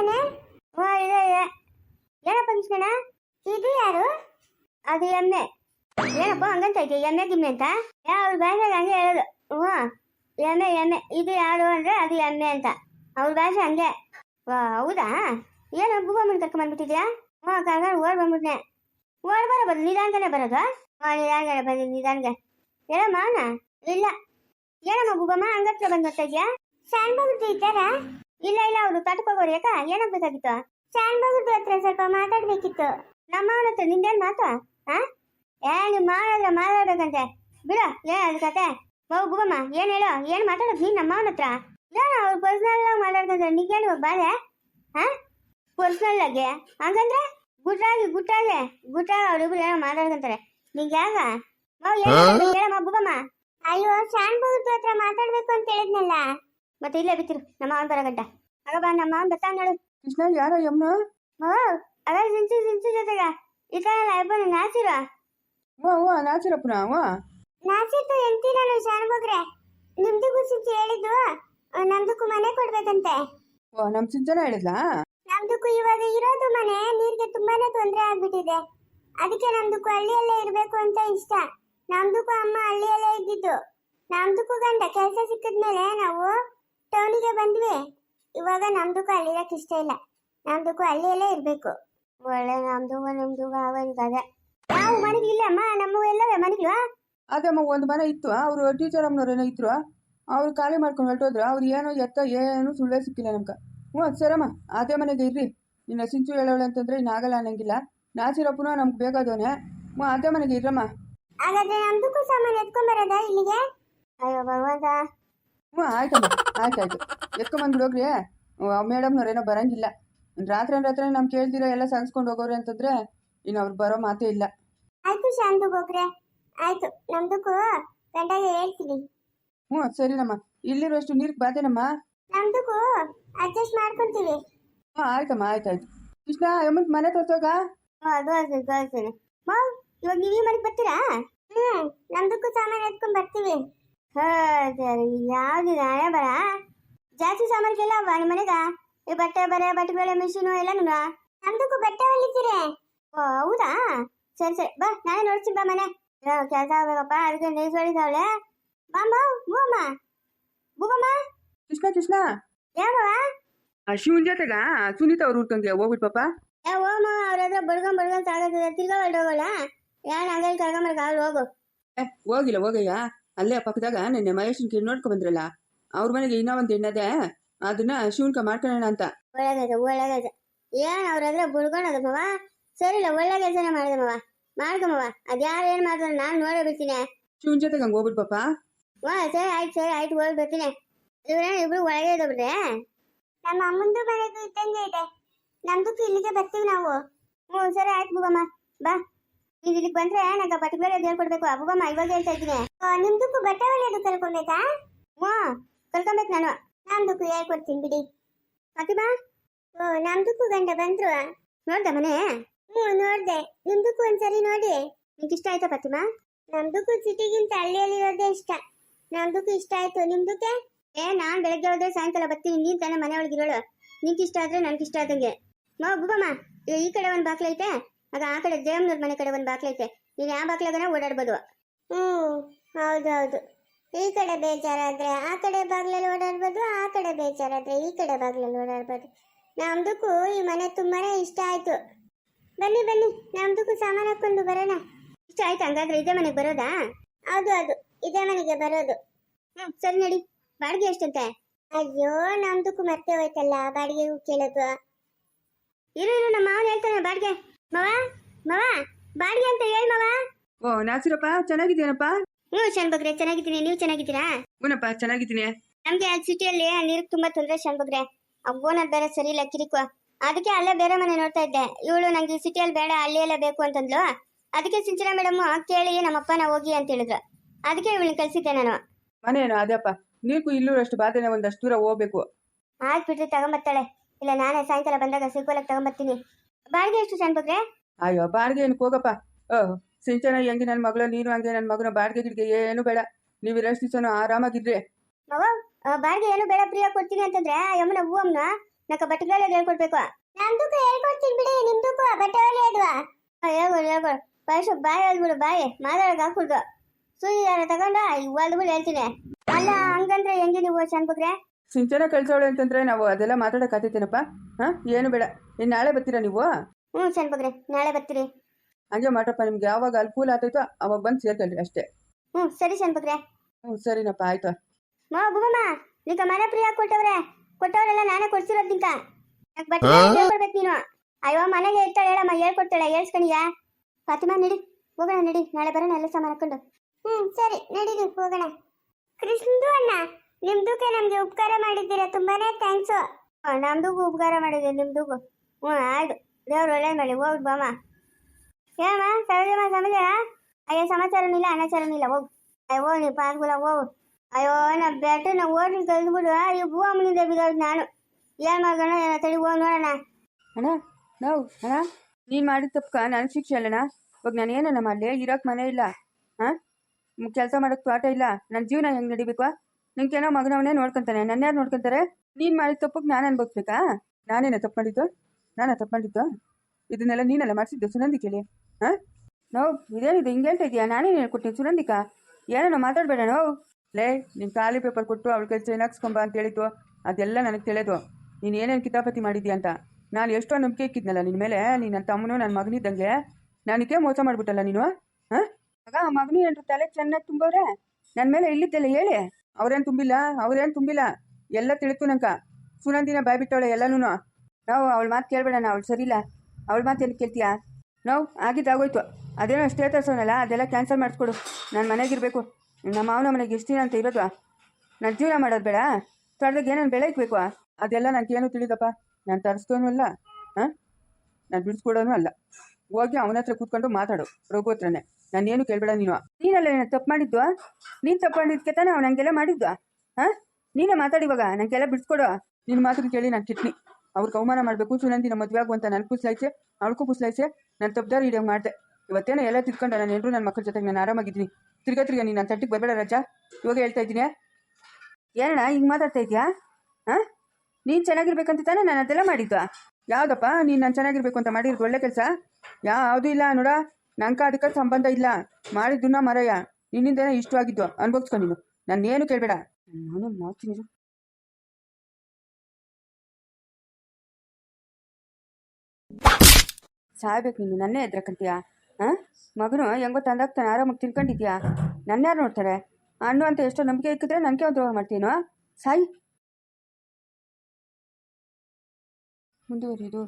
ಮನೆ ಏನಪ್ಪ ಕೃಷ್ಣಣ್ಣ? ಇದು ಯಾರು? ಅದು ಎಮ್ಮೆ. ಏನಪ್ಪ, ಹಂಗಂತ ಐತೆ, ಎಮ್ಮೆ ಗಿಮ್ಮೆ ಅಂತ? ಅವ್ರ ಭಾಷೆಗೆ ಹಂಗೆ ಹೇಳೋದು. ಹ್ಞೂ, ಎಮ್ಮೆ ಎಮ್ಮೆ. ಇದು ಯಾರು ಅಂದ್ರೆ ಅದು ಎಮ್ಮೆ ಅಂತ. ಅವ್ರ ಭಾಷೆ ಹಂಗೆ. ವಾ, ಹೌದಾ? ಏನು ಭೂಗಮ್ಮನ ಕರ್ಕೊಂಬಂದ್ಬಿಟ್ಟಿದ್ಯಾ ಹ್ಞೂ, ಕರ್ಕೊಂಡು ಓಡ್ ಬಂದ್ಬಿಟ್ನೆ. ಓಡ್ ಬರೋದು ನಿಧಾನಗನೆ ಬರೋದು? ಹ್ಞೂ ನಿಧಾನಗನೆ ಬಂದಿ ನಿಧಾನಗೆ ಮಾವನ ಇಲ್ಲ. ಏನಮ್ಮ ಭೂಗಮ್ಮ ಹಂಗತ್ರ ಬಂದು ಬರ್ತಾ ಇದೆಯಾ? ಇದ್ದಾರಾ? ಇಲ್ಲ ಇಲ್ಲ ಅವರು ತಟ್ಕೋಗೋರು ಯಾಕ? ಏನಾಗ್ಬೇಕಾಗಿತ್ತು ಶಾನ್ಭಾಗುದು ಹತ್ರ ಸ್ವಲ್ಪ ಮಾತಾಡ್ಬೇಕಿತ್ತು. ನಮ್ಮ ಹತ್ರ ನಿಂದೇನ್ ಮಾತು? ಹಾ ಏ ನೀವು ಮಾತಾಡ್ಬೇಕಂತೆ. ಬಿಡು ಏನ್ ಅದ್ ಕತೆ. ಮಗು ಗುಬಮ್ಮ ಏನ್ ಹೇಳು? ಏನ್ ಮಾತಾಡೋದು ನೀನ್ ನಮ್ಮ ಹತ್ರ? ಇಲ್ಲ ಅವ್ರು ಪರ್ಸನಲ್ ಆಗಿ ಮಾತಾಡ್ತಂದ್ರೆ ನಿಂಗೇನು ಬಾಳೆ ಹಾ ಪರ್ಸನಲ್ ಆಗಿ? ಹಂಗಂದ್ರೆ ಗುಟ್ಟಾಗಿ ಗುಟ್ಟಾಗಿ ಗುಟ್ಟಾಗಿ ಅವ್ರಿಬ್ರು ಏನೋ ಮಾತಾಡ್ಕೊಂತಾರೆ. ನಿಂಗೆ ಯಾಕ? ಮಗು ಹೇಳಮ್ಮ ಗುಬಮ್ಮ ಅಯ್ಯೋ ಶಾನ್ಭಾಗುದು ಹತ್ರ ಮಾತಾಡ್ಬೇಕು ಅಂತ ಹೇಳಿದ್ನಲ್ಲ. ಮತ್ತೆ ಇಲ್ಲೇ ಬಿತ್ತಿರು. ನಮ್ಮ ಮಾವನ್ ಬರಗಂಟ ಆಗ ಬಾ ನಮ್ಮ ಮಾವನ್ ಬರ್ತಾನ ಹೇಳು ಕೃಷ್ಣ ಯಾರ ಯಮ್ನ ಮಗು ಅದ ಸಿಂಚು ಸಿಂಚು ಜೊತೆಗ. ಈ ತರ ಎಲ್ಲ ಇಬ್ಬರು ಓ ಓ ಹ್ಞೂ ನಾಚಿರಪ್ಪನ ಹ್ಞೂ ನಾಚಿತ್ತು ಎಂತಿ ನಾನು ಶಾನ್ಭೋಗ್ರೆ ನಿಮ್ದು ಗುಸಿಂಚಿ ಹೇಳಿದ್ದು ನಮ್ದಕ್ಕೂ ಮನೆ ಕೊಡ್ಬೇಕಂತೆ. ಓ ನಮ್ಮ ಸಿಂಚನ ಹೇಳಿದ್ಲಾ? ನಮ್ದಕ್ಕೂ ಇವಾಗ ಇರೋದು ಮನೆ ನೀರಿಗೆ ತುಂಬಾನೇ ತೊಂದರೆ ಆಗ್ಬಿಟ್ಟಿದೆ. ಅದಕ್ಕೆ ನಮ್ದಕ್ಕೂ ಹಳ್ಳಿಯಲ್ಲೇ ಇರಬೇಕು ಅಂತ ಇಷ್ಟ. ನಮ್ದಕ್ಕೂ ಅಮ್ಮ ಹಳ್ಳಿಯಲ್ಲೇ ಇದ್ದಿದ್ದು. ನಮ್ದಕ್ಕೂ ಗಂಡ ಕೆಲಸ ಸಿಕ್ಕಿದ್ಮೇಲೆ ನಾವು ಇವಾಗ ನಮ್ದಕ್ಕೂ ಹಳ್ಳಿರಕ್ಕೆ ಇಷ್ಟ ಇಲ್ಲ. ನಮ್ದಕ್ಕೂ ಹಳ್ಳಿಯಲ್ಲೇ ಇರ್ಬೇಕು. ಒಳ್ಳೆ ನಮ್ದು ನಿಮ್ದು ಕದೆ ನಾವು ಮನೆಗೆ ಇಲ್ಲ ಅಮ್ಮ ನಮ್ಮ ಎಲ್ಲವೇ ಅದೇ ಅಮ್ಮ ಒಂದು ಮನೆ ಇತ್ತು. ಅವರು ಟೀಚರ್ ಅಮ್ಮನವ್ರೇನೋ ಇದ್ರು. ಅವ್ರು ಖಾಲಿ ಮಾಡ್ಕೊಂಡು ಹೊರಟೋದ್ರು. ಅವ್ರು ಏನೋ ಎತ್ತ ಏನು ಸುಳ್ಳೇ ಸಿಕ್ಕಿಲ್ಲ ನಮ್ಗೆ. ಹ್ಞೂ ಸರಮ್ಮ ಅದೇ ಮನೆಗೆ ಇರ್ರಿ. ಇನ್ನು ಸಿಂಚು ಹೇಳೋಳು ಅಂತಂದ್ರೆ ಇನ್ನು ಆಗಲ್ಲ ಅನ್ನಂಗಿಲ್ಲ. ನಾಚಿರಪ್ಪನ ನಮ್ಗೆ ಬೇಕಾದವನೇ. ಹ್ಞೂ ಅದೇ ಮನೆಗೆ ಇರಮ್ಮ ಹಾಗಾದ್ರೆ ನಮ್ದಕ್ಕೂ ಸಾಮಾನು ಎತ್ಕೊಂಬರೋದಾ ಇಲ್ಲಿಗೆ? ಅಯ್ಯೋ ಭಗವಂತ. ಹ್ಞೂ ಆಯ್ತಮ್ಮ ಆಯ್ತಾಯ್ತು ಎತ್ಕೊಂಬಂದ್ಬಿಡು ಹೋಗ್ರಿ ಮೇಡಮ್ನವ್ರೇನೋ ಬರಂಗಿಲ್ಲ. ರಾತ್ರಿ ರಾತ್ರಿ ನಮ್ ಕೇಳ್ತೀರಾ ಎಲ್ಲ ಸಾಗಿಸ್ಕೊಂಡು ಹೋಗೋರು ಅಂತಂದ್ರೆ ಇನ್ನು ಅವ್ರು ಬರೋ ಮಾತೇ ಇಲ್ಲ. ಆಯ್ತು ಶಾಂತು ಬೋಗ್ರೆ ಆಯ್ತು ನಮ್ದಕ್ಕೂ ಗಂಡಗೆ ಹೇಳ್ತೀನಿ. ಹ್ಞೂ ಸರಿನಮ್ಮ ಇಲ್ಲಿರುವಷ್ಟು ನೀರಿಗೆ ಬಾತೇನಮ್ಮ? ನಮ್ದಕ್ಕೂ ಅಡ್ಜಸ್ಟ್ ಮಾಡ್ಕೊಂತೀವಿ. ಹ್ಞೂ ಆಯ್ತಮ್ಮ ಆಯ್ತಾಯ್ತು ಕೃಷ್ಣ ಯಮ್ಮಂತ ಮನೆ ತೋರ್ಸೋಗ? ಇವಾಗ ನೀವೇ ಮನೆಗೆ ಬರ್ತೀರಾ? ಹ್ಞೂ ನಮ್ದಕ್ಕೂ ಸಾಮಾನು ಎತ್ಕೊಂಡು ಬರ್ತೀವಿ. ಹಾ ಯಾವ್ದು ನಾಳೆ ಬರ ಜಾಸ್ತಿ ಸಾಮಾನುಗೆಲ್ಲ ಅಲ್ವಾ ನಿಮ್ಮ ಮನೆಗ ಈ ಬಟ್ಟೆ ಬರೆ ಬಟ್ಟೆ ಬೇಳೆ ಮಿಷಿನು ಎಲ್ಲನೂ ನಮ್ದಕ್ಕೂ ಬಟ್ಟೆ ಹೊಲಿತೀರಿ ಓ ಹೌದಾ ಸರಿ ಸರಿ ಬಾ ನಾನೇ ನೋಡ್ತೀನಿ ಬಾ ಮನೆ ಕೆಲಸ ಆಗ್ಬೇಕಪ್ಪ ಅದಕ್ಕೆ ನೀರು ಸೊಳಿತಾವಳೆ ಬಾ ಮಾವ್ ಬೂಮ್ಮ ಬೂಬಮ್ಮ ಕೃಷ್ಣ ಕೃಷ್ಣ ಯಾವವ ಆ ಶಿವನ್ ಜೊತೆಗ ಸುನೀತಾ ಅವ್ರ ಊರ್ಕಂಗೆ ಹೋಗ್ಬಿಟ್ಟು ಪಾಪ ಏ ಓಮ ಅವ್ರ ಹತ್ರ ಬಡ್ಕೊಂಡ್ ಬಡ್ಕೊಂಡ್ ಸಾಗತ್ತದೆ ತಿರ್ಗಾ ಹೊರಟೋಗಲ್ಲ ಯಾರು ಹಂಗಲ್ಲಿ ಕರ್ಕೊಂಬರ್ಕ ಅವ್ರು ಹೋಗು ಏ ಹೋಗಿಲ್ಲ ಹೋಗಯ್ಯ ಅಲ್ಲೇ ಪಕ್ಕದಾಗ ನಿನ್ನೆ ಮಹೇಶನ್ ಕಿರ್ ನೋಡ್ಕೊಂಡ್ ಬಂದ್ರಲ್ಲ ಅವ್ರ ಮನೆಗೆ ಇನ್ನೂ ಒಂದು ಹೆಣ್ಣದೆ ಅದನ್ನ ಶಿವನ್ಕ ಮಾಡ್ಕೊಳ್ಳೋಣ ಅಂತ. ಒಳ್ಳೆಗದ ಒಳ್ಳೆಗದ ಏನ್ ಅವ್ರಾದ್ರೆ ಬಡ್ಕೊಂಡದ ಮವ? ಸರಿ ಇಲ್ಲ ಒಳ್ಳೆ ಕೆಲಸನೇ ಮಾಡಿದೆ ಮವ. ಮಾಡ್ಕೊಂಬವ ಅದ್ಯಾರು ಏನ್ ಮಾಡ್ತಾರೆ ನಾನು ನೋಡೇ ಬಿಡ್ತೀನಿ. ಶಿವನ್ ಜೊತೆಗೆ ಹಂಗೆ ಹೋಗ್ಬಿಡ್ ಪಾಪ. ವಾ ಸರಿ ಆಯ್ತು ಸರಿ ಆಯ್ತು ಹೋಗಿ ಬರ್ತೀನಿ. ಇವ್ರೇನು ಇಬ್ರು ಒಳಗೆ ಇದ್ದವ್ರೆ ನಮ್ಮ ಅಮ್ಮಂದು ಮನೆಗೂ ಇದ್ದಂಗೆ ಇದೆ. ನಮ್ದು ಇಲ್ಲಿಗೆ ಬರ್ತೀವಿ ನಾವು. ಹ್ಞೂ ಸರಿ ಆಯ್ತು ಬುಗಮ್ಮ ಬಾ. ನೀನು ಇಲ್ಲಿಗೆ ಬಂದ್ರೆ ನಂಗೆ ಪರ್ಟಿಕ್ಯುಲರ್ ಹೇಳ್ಕೊಡ್ಬೇಕು. ಅಬ್ಬಮ್ಮ, ಇವಾಗ ಹೇಳ್ತಾ ಇದ್ದೀನಿ. ನಿಮ್ದು ಬಟ್ಟೆ ಒಳ್ಳೆಯದು ಕಲ್ಕೊಬೇಕಾ ಹ್ಞೂ ಕಲ್ಕೊಬೇಕು ನಾನು. ನಮ್ದಕ್ಕೂ ಹೇಳ್ಕೊಡ್ತೀನಿ ಬಿಡಿ. ಫಾತಿಮಾ? ಓ ನಮ್ದಕ್ಕೂ ಗಂಡ ಬಂದ್ರು. ನೋಡ್ದ ಮನೆ? ಹ್ಞೂ, ನೋಡ್ದೆ. ನಿಮ್ದಕ್ಕೂ ಒಂದ್ಸರಿ ನೋಡಿ. ನಿಂಗೆ ಇಷ್ಟ ಆಯ್ತಾ ಫಾತಿಮಾ? ನಮ್ದಕ್ಕೂ ಸಿಟಿಗಿಂತ ಹಳ್ಳಿಯಲ್ಲಿ ಇರೋದೇ ಇಷ್ಟ. ನಮ್ದಕ್ಕೂ ಇಷ್ಟ ಆಯ್ತು. ನಿಮ್ದಕ್ಕೆ ಏ, ನಾನ್ ಬೆಳಗ್ಗೆ ಹೋದ್ರೆ ಸಾಯಂಕಾಲ ಬರ್ತೀನಿ. ನೀನ್ ತಾನೇ ಮನೆ ಒಳಗಿರೋಳು ನಿಂಗೆ ಇಷ್ಟ ಆದ್ರೆ ನನ್ಗೆ ಇಷ್ಟ ಆದಂಗೆ. ಮಾ ಬುಬಮ್ಮ ಈಗ ಈ ಕಡೆ ಒಂದ್ ಬಾಕ್ಲ ಐತೆ ಆಗ ಆ ಕಡೆ ಜಯಮ್ನವ್ರ ಮನೆ ಕಡೆ ಒಂದು ಬಾಕ್ಲೈತೆ ನೀನ್ ಯಾವ ಬಾಕ್ಲಾಗನ ಓಡಾಡ್ಬೋದು. ಹ್ಮ್ ಹೌದು ಹೌದು ಈ ಕಡೆ ಬೇಜಾರಾದ್ರೆ ಆ ಕಡೆ ಬಾಗ್ಲಲ್ಲಿ ಓಡಾಡ್ಬೋದು ಆ ಕಡೆ ಬೇಜಾರಾದ್ರೆ ಈ ಕಡೆ ಬಾಗ್ಲಲ್ಲಿ ಓಡಾಡ್ಬೋದು. ನಮ್ದಕ್ಕೂ ಈ ಮನೆ ತುಂಬಾನೇ ಇಷ್ಟ ಆಯ್ತು. ಬನ್ನಿ ಬನ್ನಿ ನಮ್ದಕ್ಕೂ ಸಾಮಾನು ಹಾಕೊಂಡು ಬರೋಣ. ಇಷ್ಟ ಆಯ್ತು ಹಂಗಾದ್ರೆ ಇದೇ ಮನೆಗೆ ಬರೋದಾ? ಹೌದು ಅದು ಇದೇ ಮನೆಗೆ ಬರೋದು. ಹ್ಞೂ ಸರಿ ನಡಿ. ಬಾಡಿಗೆ ಎಷ್ಟಂತೆ? ಅಯ್ಯೋ ನಮ್ದಕ್ಕೂ ಮತ್ತೆ ಹೋಯ್ತಲ್ಲ ಬಾಡಿಗೆಗೂ ಕೇಳೋದು. ಇರು ಇರು ನಮ್ಮ ಮಾವನ್ ಹೇಳ್ತಾನೆ ಬಾಡಿಗೆ. ಮವ ಮವ ಬಾಡಿಗೆ ಅಂತ ಹೇಳಿ ಮವ. ಓ ನಾಸಿರಪ್ಪ ಚೆನ್ನಾಗಿದ್ದೀನಪ್ಪ ಹ್ಞೂ ಶಣ್ಬಗ್ರೆ ಚೆನ್ನಾಗಿದ್ದೀನಿ. ನೀವು ಚೆನ್ನಾಗಿದ್ದೀರಾ? ಗುಣಪ್ಪ ಚೆನ್ನಾಗಿದ್ದೀನಿ. ನಮ್ಗೆ ಸಿಟಿ ಸಿಟಿಯಲ್ಲಿ ನೀರಿಗೆ ತುಂಬಾ ತೊಂದ್ರೆ ಶಣ್ಬಗ್ರೆ. ಓನರ್ ಬೇರೆ ಸರಿ ಇಲ್ಲ ಕಿರಿಕು. ಅದಕ್ಕೆ ಅಲ್ಲೇ ಬೇರೆ ಮನೆ ನೋಡ್ತಾ ಇದ್ದೆ. ಇವಳು ನಂಗೆ ಈ ಸಿಟಿಯಲ್ಲಿ ಬೇಡ ಹಳ್ಳಿಯಲ್ಲೇ ಬೇಕು ಅಂತಂದ್ಲು. ಅದಕ್ಕೆ ಸಿಂಚನ ಮೇಡಮ್ ಕೇಳಿ ನಮ್ಮಪ್ಪನ ಹೋಗಿ ಅಂತ ಹೇಳಿದ್ರು. ಅದಕ್ಕೆ ಇವಳನ್ನ ಕಳಿಸಿದ್ದೆ ನಾನು. ಮನೇನು ಅದೇಪ್ಪ. ನೀರ್ಗೂ ಇಲ್ಲೂ ಅಷ್ಟು ಬಾಧೆನೆ ಒಂದಷ್ಟು ದೂರ ಹೋಗ್ಬೇಕು. ಆಯ್ತು ಬಿಡ್ರಿ ತಗೊಂಬರ್ತಾಳೆ ಇಲ್ಲ ನಾನೇ ಸಾಯಂಕಾಲ ಬಂದಾಗ ಸಿಕ್ಕೋಲಕ್ಕೆ ತಗೊಂಬರ್ತೀನಿ ಬಾಡಿಗೆ ಎಷ್ಟು ಶಣ್ಬಗ್ರೆ ಅಯ್ಯೋ ಬಾಡಿಗೆ ಏನಕ್ಕೆ ಹೋಗಪ್ಪ? ಓ ಸಿಂಚನ ಹೆಂಗೆ ನನ್ನ ಮಗಳು ನೀನು ಹಂಗೆ ನನ್ನ ಮಗನ ಬಾಡಿಗೆ ಗಿಡಿಗೆ ಏನು ಬೇಡ. ನೀವು ಇರೋಷ್ಟು ದಿವಸನೂ ಆರಾಮಾಗಿದ್ರೆ ಮಗ ಆ, ಬಾಡಿಗೆ ಏನು ಬೇಡ ಪ್ರಿಯ ಕೊಡ್ತೀನಿ ಅಂತಂದ್ರೆ ಯಮ್ಮನ ಹೂವಮ್ಮನ ನಕ್ಕ ಬಟ್ಟೆಗಳೆಲ್ಲ ಹೇಳ್ಕೊಡ್ಬೇಕು. ನಮ್ದಕ್ಕೂ ಹೇಳ್ಕೊಡ್ತೀನಿ ಬಿಡಿ ನಿಮ್ದಕ್ಕೂ ಬಟ್ಟೆ ಹೊಲಿಯೋದ್ವಾ ಹೇಳ್ಕೊಡು ಹೇಳ್ಕೊಡು. ಪೈಸು ಬಾಯಿ ಹೇಳ್ಬಿಡು ಬಾಯಿ. ಮಾತಾಡಕ್ ಹಾಕ್ಬಿಡ್ದು. ಸೂಜಿ ಯಾರ ತಗೊಂಡ ಹೊಲ್ದ್ಬಿಡು ಹೇಳ್ತೀನಿ. ಅಲ್ಲ ಹಂಗಂದ್ರೆ ಹೆಂಗೆ ನೀವು ಚಂದ್ಬಿಟ್ರೆ ಸಿಂಚನ ಕಳ್ಸೋಳೆ ಅಂತಂದ್ರೆ ನಾವು ಅದೆಲ್ಲ ಮಾತಾಡೋಕ್ಕಾಗ್ತೈತೇನಪ್ಪ ಹಾಂ? ಏನು ಬೇಡ. ಇನ್ನು ನಾಳೆ ಬರ್ತೀರಾ ನೀವು? ಹ್ಞೂ ಚಂದ್ಬಿಟ್ರೆ ನಾಳೆ ಬರ್ತೀರಿ. ಹಂಗೆ ಮಾಡ್ರಪ್ಪ ನಿಮ್ಗೆ ಯಾವಾಗ ಅನುಕೂಲ ಆಗ್ತೈತೋ ಅವಾಗ ಬಂದು ಸೇರ್ಕೊಳ್ರಿ ಅಷ್ಟೇ. ಹ್ಞೂ ಸರಿ ಚಂದ್ಬಿಟ್ರೆ ಹ್ಞೂ ಸರಿನಪ್ಪ ಆಯ್ತು. ಮಾ ಬುಗಮ್ಮ ನಿಂಕ ಮನೆ ಪ್ರಿಯ ಕೊಟ್ಟವ್ರೆ. ಕೊಟ್ಟವರೆಲ್ಲ ನಾನೇ ಕೊಡ್ಸಿರೋದು ನಿಂಕ ಯಾಕ್ ಬಟ್ಟೆ ಹೇಳ್ಕೊಡ್ಬೇಕು ನೀನು. ಅಯ್ಯೋ ಮನೆಗೆ ಇರ್ತಾಳೆ ಹೇಳಮ್ಮ ಹೇಳ್ಕೊಡ್ತಾಳೆ. ಹೇಳ್ಸ್ಕಣಿಯ ಫಾತಿಮಾ ನಡಿ. ಹೋಗೋಣ ನಡಿ. ನಾಳೆ ಬರೋಣ ಎಲ್ಲ ಸಾಮಾನು ಹಾಕೊಂಡು. ಹ್ಮ್ ಸರಿ ನಡೀರಿ ಹೋಗೋಣ. ಕೃಷ್ಣದು ಅಣ್ಣ ನಿಮ್ದಕ್ಕೆ ನಮ್ಗೆ ಉಪಕಾರ ಮಾಡಿದ್ದೀರಾ. ತುಂಬಾನೇ ಥ್ಯಾಂಕ್ಸು ಆ, ನಮ್ದುಗೂ ಉಪಕಾರ ಮಾಡಿದೆ ನಿಮ್ದು ಹ್ಞೂ ಆಯ್ತು. ದೇವ್ರು ಒಳ್ಳೇದು ಮಾಡಿ ಹೋಗ್ಬಿಟ್ಟು ಬಾಮ ಏನಮ್ಮ ಸರೋಜಮ್ಮ ಸಮಾಚಾರ ಅಯ್ಯೋ ಸಮಾಚಾರನೂ ಇಲ್ಲ ಅನಾಚಾರನೂ ಇಲ್ಲ ಹೋಗು. ಅಯ್ಯೋ ಹೋಗಿ ನೀವು ಪಾಸ್ಗುಲ ಹೋಗು. ಅಯ್ಯೋ ನಾ ಬೆಟ್ಟ ನಾ ಓಟ್ಲಿ ಕಲ್ತ್ಬಿಟ್ಟು ಈ ಭೂ ಅಮ್ಮನಿಂದ ಬಿದ್ದು ನಾನು. ಏನ್ ಮಾಡೋಣ ಏನೋ ತಡಿ ಹೋಗಿ ನೋಡೋಣ ಅಣ್ಣ ನಾವು ಅಣ್ಣ ನೀನು ಮಾಡಿದ ತಪ್ಪ ನಾನು ಶಿಕ್ಷೆ ಅಲ್ಲಣ್ಣ. ಇವಾಗ ನಾನು ಏನಣ್ಣ ಮಾಡಲಿ ಇರೋಕೆ ಮನೆ ಇಲ್ಲ ಹಾಂ ಕೆಲಸ ಮಾಡೋಕ್ಕೆ ತೋಟ ಇಲ್ಲ ನನ್ನ ಜೀವನ ಹೆಂಗ್ ನಡಿಬೇಕು ನಿಂಗೇನೋ ಮಗನವನೇ ನೋಡ್ಕೊಂತಾನೆ. ನನ್ನ ಯಾರು ನೋಡ್ಕೊಂತಾರೆ? ನೀನು ಮಾಡಿದ ತಪ್ಪಕ್ಕೆ ನಾನು ಅನ್ಬೋಗ್ಬೇಕಾ ನಾನೇನ ತಪ್ಪು ಮಾಡಿದ್ದು? ನಾನಾ ತಪ್ಪು ಮಾಡಿದ್ದು? ಇದನ್ನೆಲ್ಲ ನೀನೆಲ್ಲ ಮಾಡಿಸಿದ್ದು? ಸುನಂದಿ ಕೇಳಿ. ಹಾಂ? ನೋವು ಇದೇನಿದೆ? ಹಿಂಗೆ ಹೇಳ್ತಾ ಇದೆಯಾ? ನಾನೇನು ಹೇಳ್ಕೊಡ್ತೀನಿ ಸುನಂದಿಕಾ? ಏನೋ ಮಾತಾಡಬೇಡ ನೋವು ಲೇ, ನೀನು ಖಾಲಿ ಪೇಪರ್ ಕೊಟ್ಟು ಅವಳ ಕೈ ಚೈನ್ ಅಂತ ಹೇಳಿದ್ದು? ಅದೆಲ್ಲ ನನಗೆ ತಿಳಿದು. ನೀನು ಏನೇನು ಕಿತಾಪತಿ ಮಾಡಿದ್ಯಾ ಅಂತ? ನಾನು ಎಷ್ಟೋ ನಂಬಿಕೆ ಇಕ್ಕಿದ್ನಲ್ಲ ನಿನ್ನ ಮೇಲೆ? ನೀನು ನನ್ನ ತಮ್ಮನು ನನ್ನ ಮಗನಿದ್ದಂಗೆ? ನನಗೆ ಮೋಸ ಮಾಡಿಬಿಟ್ಟಲ್ಲ ನೀನು? ಹಾಂ? ಆಗ ಆ ಮಗನು ಏನ್ರು ತಲೆ ಚೆನ್ನಾಗಿ ತುಂಬವ್ರೆ ನನ್ನ ಮೇಲೆ ಇಲ್ಲಿದ್ದೆಲ್ಲ ಹೇಳಿ. ಅವ್ರೇನು ತುಂಬಿಲ್ಲ? ಅವ್ರೇನು ತುಂಬಿಲ್ಲ? ಎಲ್ಲ ತಿಳಿತು ನಂಕ ಸುನಂದಿನ ಬಾಯ್ ಬಿಟ್ಟವಳೆ ಎಲ್ಲನೂ ನಾವು ಅವಳ ಮಾತು ಕೇಳಬೇಡ ಅವಳು ಸರಿಯಿಲ್ಲ ಅವಳ ಮಾತು ಏನು ಕೇಳ್ತೀಯಾ? ನಾವು ಆಗಿದ್ದಾಗೋಯ್ತು ಅದೇನೋ ಅಷ್ಟೇ ತರ್ಸೋನಲ್ಲ, ಅದೆಲ್ಲ ಕ್ಯಾನ್ಸಲ್ ಮಾಡಿಸ್ಕೊಡು. ನಾನು ಮನೆಗಿರಬೇಕು. ನಮ್ಮ ಮಾವನ ಮನೆಗೆ ಎಷ್ಟು ಅಂತ ಇರೋದು? ನಾನು ಜೀವನ ಮಾಡೋದು ಬೇಡ. ತೊಡೆದಾಗ ಏನೇನು ಬೆಳೆ ಇಕ್ಬೇಕು? ಅದೆಲ್ಲ ನನಗೇನು ತಿಳಿದಪ್ಪ. ನಾನು ತರಿಸ್ತೋನು ಅಲ್ಲ. ಹಾಂ? ನಾನು ಬಿಡಿಸ್ಕೊಡೋನು ಅಲ್ಲ. ಹೋಗಿ ಅವನ ಹತ್ರ ಕೂತ್ಕೊಂಡು ಮಾತಾಡು. ರಘು ಹತ್ರನೇ ನಾನೇನು ಕೇಳಬೇಡ ನೀನು. ನೀನಲ್ಲ ತಪ್ಪು ಮಾಡಿದ್ದು ನೀನು ತಪ್ಪು ಮಾಡಿದ್ಕೆ ತಾನೆ ಅವ್ನು ಹಂಗೆಲ್ಲ ಮಾಡಿದ್ವಾ? ಹಾಂ? ನೀನೇ ಮಾತಾಡಿ ಇವಾಗ. ನನಗೆಲ್ಲ ಬಿಡಿಸ್ಕೊಡು. ನಿನ್ನ ಮಾತು ಕೇಳಿ ನಾನು ಕಿಟ್ನಿ. ಅವ್ರಿಗೆ ಅವಮಾನ ಮಾಡಬೇಕು. ಸುನಂದಿನ ಮದುವೆ ಆಗುವಂತ ನನ್ನ ಪುಸ್ಲಾಯ್ಸೆ ಅವಳಿಗೂ ಪುಸ್ಲಾಯ್ಸೆ ನಾನು ತಪ್ಪದಾರು ಇಡೋ ಮಾಡಿದೆ. ಇವತ್ತೇನೋ ಎಲ್ಲ ತಿಳ್ಕೊಂಡು ನಾನು ಎಲ್ಲರೂ ನನ್ನ ಮಕ್ಕಳ ಜೊತೆಗೆ ನಾನು ಆರಾಮಾಗಿದ್ದೀನಿ. ತಿರ್ಗಾ ತಿರ್ಗಾ ನೀನು ನನ್ನ ತಟ್ಟಿಗೆ ಬರಬೇಡ ರಜಾ. ಇವಾಗ ಹೇಳ್ತಾ ಇದ್ದೀನಿ. ಏನಣ್ಣ ಹಿಂಗೆ ಮಾತಾಡ್ತಾ ಇದೆಯಾ? ಹಾಂ? ನೀನು ಚೆನ್ನಾಗಿರ್ಬೇಕಂತ ತಾನೇ ನಾನು ಅದೆಲ್ಲ ಮಾಡಿದ್ದು ಯಾವುದಪ್ಪ? ನೀನು ನಾನು ಚೆನ್ನಾಗಿರ್ಬೇಕು ಅಂತ ಮಾಡಿರೋದು ಒಳ್ಳೆ ಕೆಲಸ? ಯಾವುದು ಇಲ್ಲ ನೋಡ. ನಂಗೆ ಅದಕ್ಕೆ ಸಂಬಂಧ ಇಲ್ಲ. ಮಾಡಿದ್ದುನ್ನ ಮರಯ್ಯ ನಿನ್ನಿಂದನೇ ಇಷ್ಟವಾಗಿದ್ದು ಅನ್ಭವಿಸ್ಕೊ ನೀನು. ಏನು ಕೇಳಬೇಡ. ನಾನು ಮಾಡ್ತೀನಿ. ಸಾಯ್ಬೇಕು ನೀನು. ನನ್ನೇ ಎದ್ರಕಂತೀಯ ಹಾಂ ಮಗನು ಹೆಂಗೋ ತಂದಾಗ್ತಾನೆ ಆರಾಮಾಗಿ ತಿನ್ಕೊಂಡಿದ್ಯಾ? ನನ್ನ ಯಾರು ನೋಡ್ತಾರೆ? ಅಣ್ಣು ಅಂತ ಎಷ್ಟೋ ನಂಬಿಕೆ ಇಕ್ಕಿದ್ರೆ ನನಗೆ ಒಂದು ದ್ರೋಹ ಮಾಡ್ತೀನೋ ಸಾಯಿ. ಮುಂದುವರಿಯೋದು